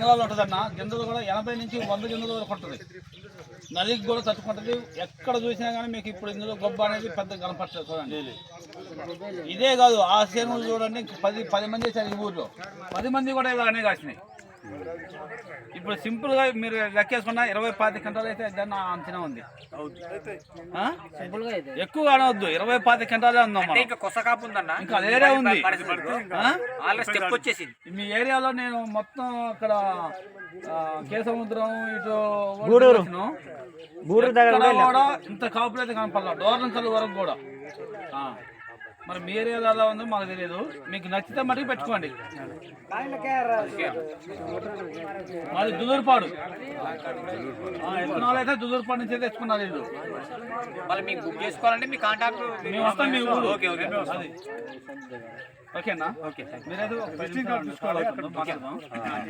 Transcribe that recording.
బంగ్లాలో ఉంటుందన్న గింజలు కూడా ఎనభై నుంచి వంద గింజల వరకు ఉంటుంది. నదికి కూడా తట్టుకుంటుంది. ఎక్కడ చూసినా కానీ మీకు ఇప్పుడు ఇందులో గొప్ప అనేది పెద్ద కనపడుతుంది చూడండి. ఇదే కాదు ఆ సేనులు చూడండి పది పది మంది వేసారు ఈ ఊర్లో. పది మంది కూడా ఇలానే కాసినాయి. ఇప్పుడు సింపుల్గా మీరు లెక్కేసుకున్న ఇరవై పాతి గంటలు అయితే దాన్ని నా అంచనా ఉంది. ఆ? ఎక్కువ అనవద్దు ఇరవై పాతి గంటలే ఉందాం మనం. ఇంకా కొత్త కాపు ఉందన్న? ఇంకా అదేరే ఉంది. స్టెప్ వచ్చేసింది. మీ ఏరియాలో నేను మొత్తం అక్కడ కేసముద్రం ఇటు గూడూరు. గూడూరు దగ్గర కూడా ఇంత కాపులైతే కనపడలా. డోర్లంకల్ వరకు కూడా. ఆ. మరి మీ ఏరియాలో ఎలా ఉందో మాకు తెలియదు మీకు నచ్చితే మటుకు పెట్టుకోండి. మాది దుదూరుపాడు. ఆ, విత్తనాలు అయితే దుదూరుపాడు నుంచి తెచ్చుకున్నారు వీళ్ళు. మళ్ళీ మీకు బుక్ చేసుకోవాలంటే మీ కాంటాక్ట్ మేము వస్తాం మీ ఊరు. ఓకే ఓకే అది. ఓకేనా? ఓకే మీరైతే మాట్లాడదాం.